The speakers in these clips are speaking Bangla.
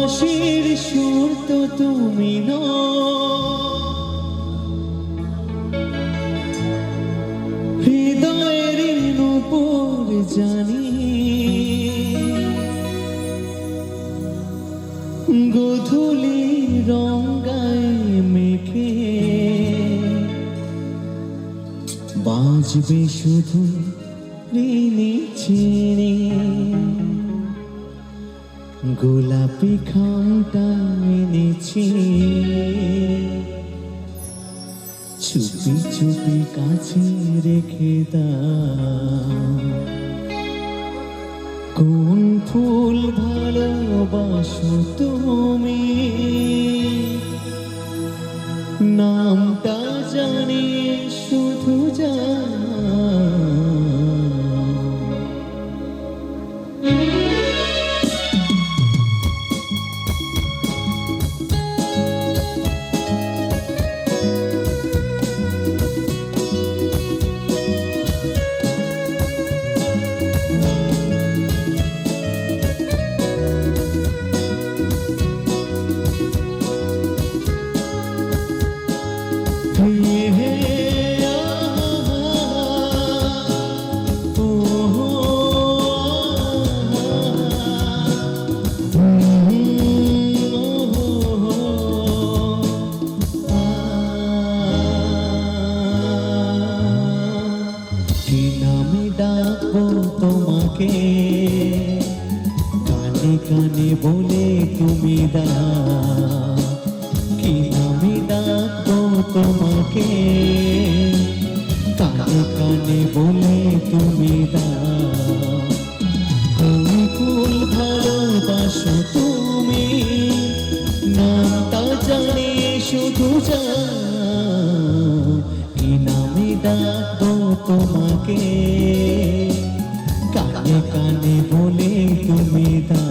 বাঁশির সুর তো তুমি নও হৃদয়ের নূপুর জানি। গধুলি রঙ্গায় মেখে বাজবে শুধু ঋণী চিনি গোলাপি খামটা এনেছি। চুপি চুপি কাছে রেখে কোন ফুল ভালোবাসো তুমি? নামটা জানি শুধু যা ডাকবো তোমাকে কানে কানে বলে তুমি দা কি নামে ডাকবো তোমাকে। কানে কানে বলে তুমি দাও। ফুল ভালোবাসো তুমি। নামটা জানি শুধু যাও। কি তোমাকে? কানে কানে বলে তুমি দাও।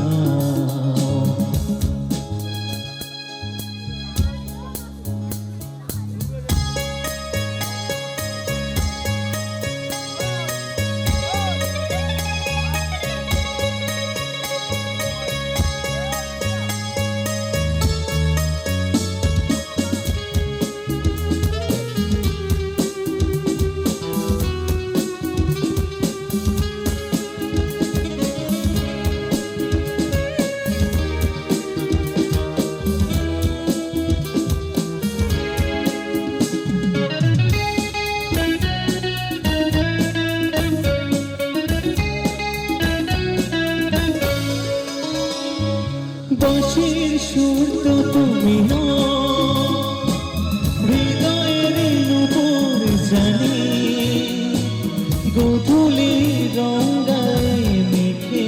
গোধূলি রঙ্গায় মেখে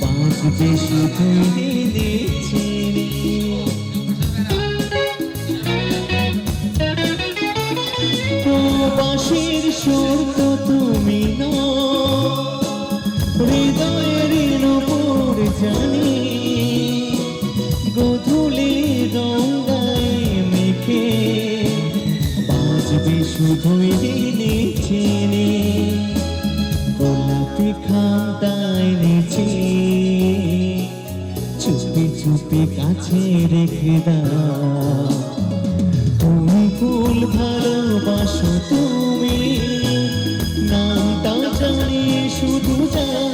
পাঁচ বাঁচবে শুধু চুপি চুপি কাছে রেখে দাও, তুমি ফুল ভালোবাসো তুমি। নামটা জানি শুধু যাও,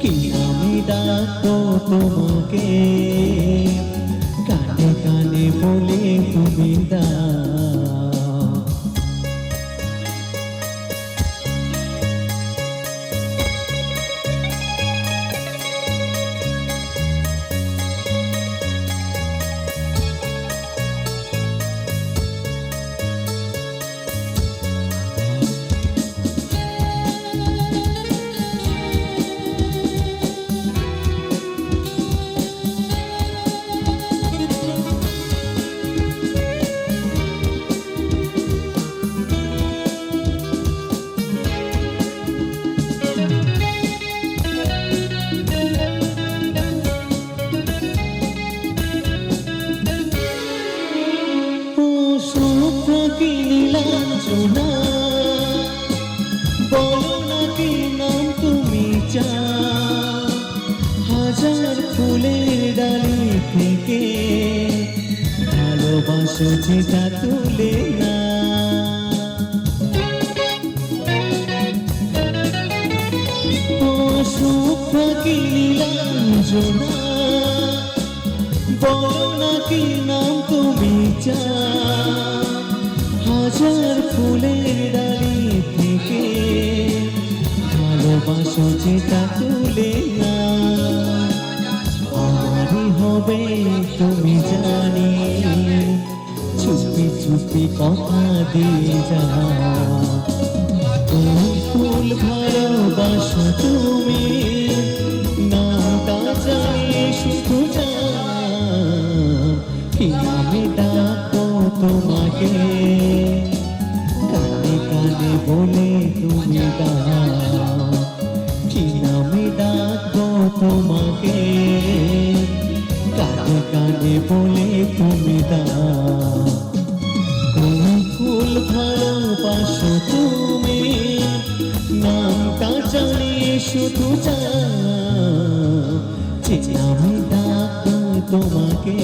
কি আমি ডাকো তোমাকে? সোনা বলো না কি নাম তুমি চা। হাজার ফুলের ডালি থেকে ভালোবাসো যেটা তুলে না। সুখ থাকি নিলাম বলো না কি নাম তুমি চা। হাজার ফুলের ডালি থেকে ভালোবাসো যেটা তুলে আমারই হবে তুমি জানি, চুপি চুপি কথা দিয়ে যা ফুল ভালোবাসো তুমি, নামটা জানি শুধু কি আমি ডাকবো তোমাকে। কানে কানে বলে তুমি দাও, কি নামে ডাকবো তোমাকে? কানে কানে বলে তুমি দাও, কোন ফুল ভালোবাসো তুমি? নামটা জানি শুধু যাও যে আমি তোমাকে।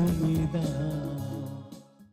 কানে কানে বলে তুমি দাও